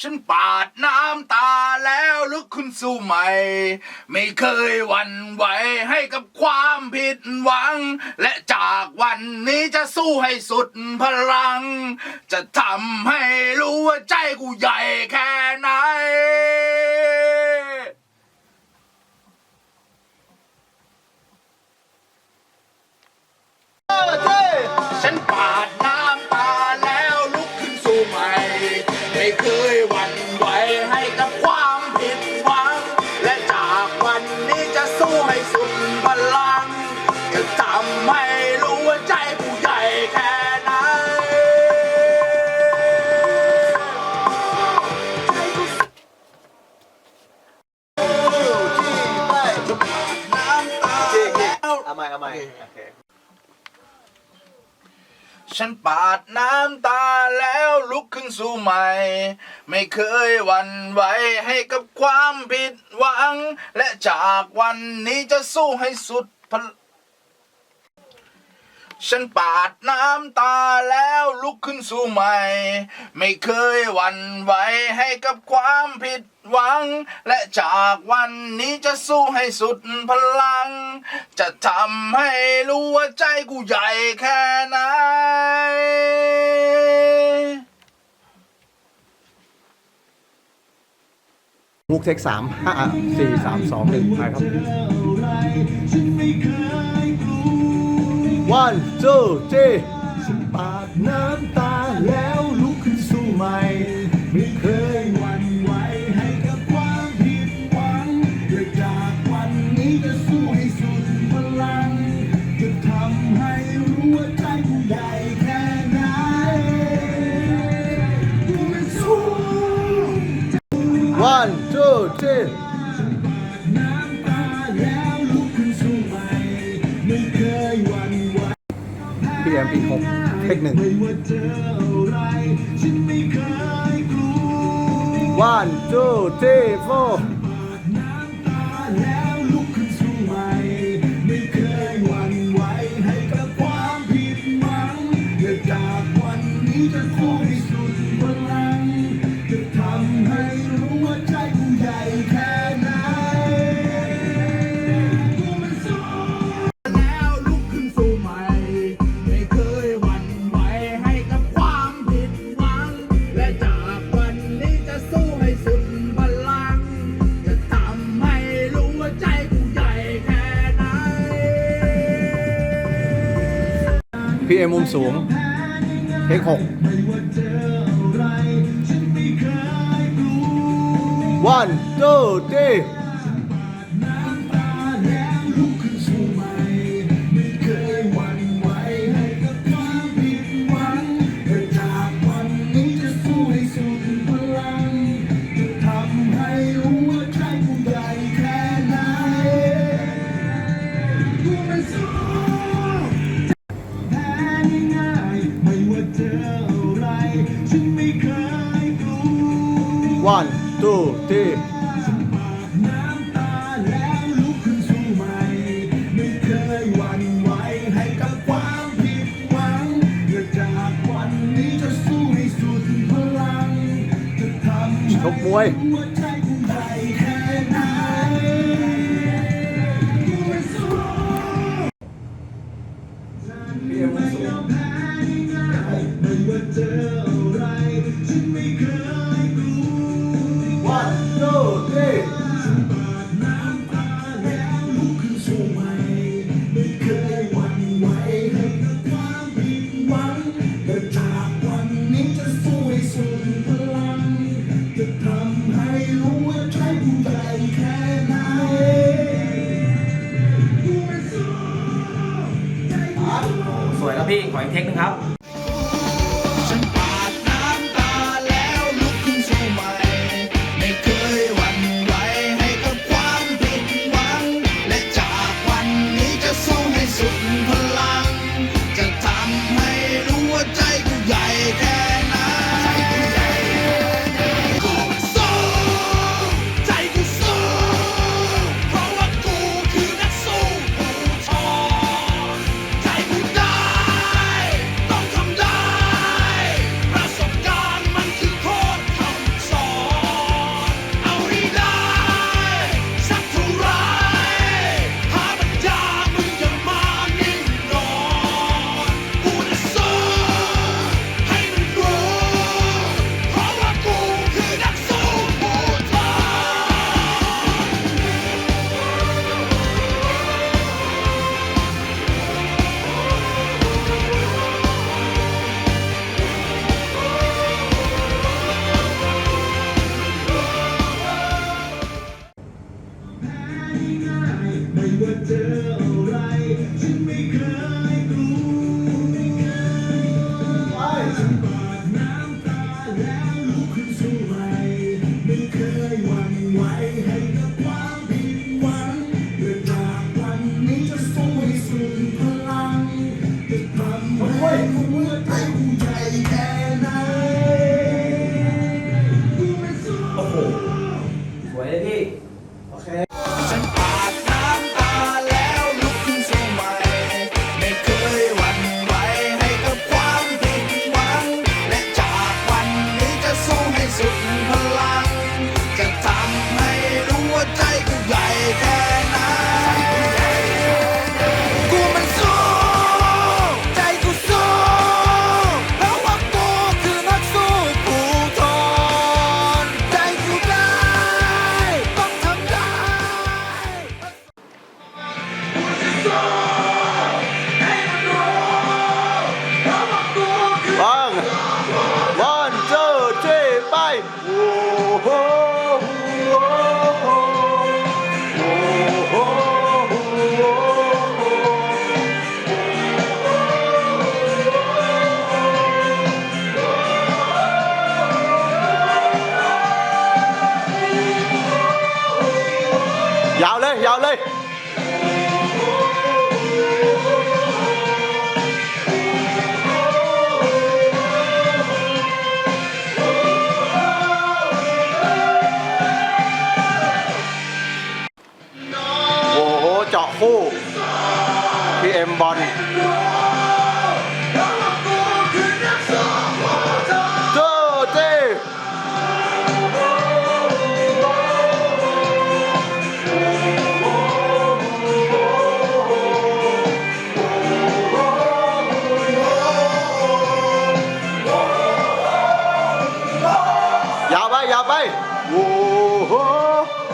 ฉันปาดน้ำตาแล้วลุกขึ้นสู้ใหม่ ไม่เคยหวั่นไหวให้กับความผิดหวัง และจากวันนี้จะสู้ให้สุดพลัง จะทำให้รู้ว่าใจกูใหญ่แค่ไหน ทำให้รู้ว่าใจกูใหญ่แค่ไหนน้ำตาเอาใหม่เอาใหม่โอเคฉันปาดน้ำตาแล้วลุกขึ้นสู้ใหม่ ไม่เคยหวั่นไหวให้กับความผิดหวัง และจากวันนี้จะสู้ให้สุดพล ฉันปาดน้ำตาแล้วลุกขึ้นสู้ใหม่ ไม่เคยหวั่นไหวให้กับความผิดหวัง และจากวันนี้จะสู้ให้สุดพลัง จะทำให้รู้ว่าใจกูใหญ่แค่ไหนมุกเทคสามห้าสี่สามสองหนึ่งไปครับ one two three ฉันปาดน้ำตาแล้วลุกขึ้นสู้ใหม่ ไม่เคยหวั่นไหวให้กับความผิดหวังและจากวันนี้จะสู้ให้สุดพลัง จะทำให้รู้ว่าใจกูใหญ่แค่ไหนกูมันสู้ one two three แอมปีหกเทคหนึ่งไม่ว่าเจออะไรฉันไม่เคยกลัว one two three four มุมสูงเทคหก one two three one two three น้ำตาแล้วลุกขึ้นสู้ใหม่ไม่เคยหวั่นไหวให้กับความผิดหวังและจากวันนี้จะสู้ให้สุดพลังจะทำชกมวยหัวใจกูใหญ่แค่ไหนกูไม่สู้พี่เอ็มมุมสูงไม่ว่าเจออะไรฉันไม่เคย ขออีกเทคนึงครับ you were. 한번. 야바이 야바이 오호.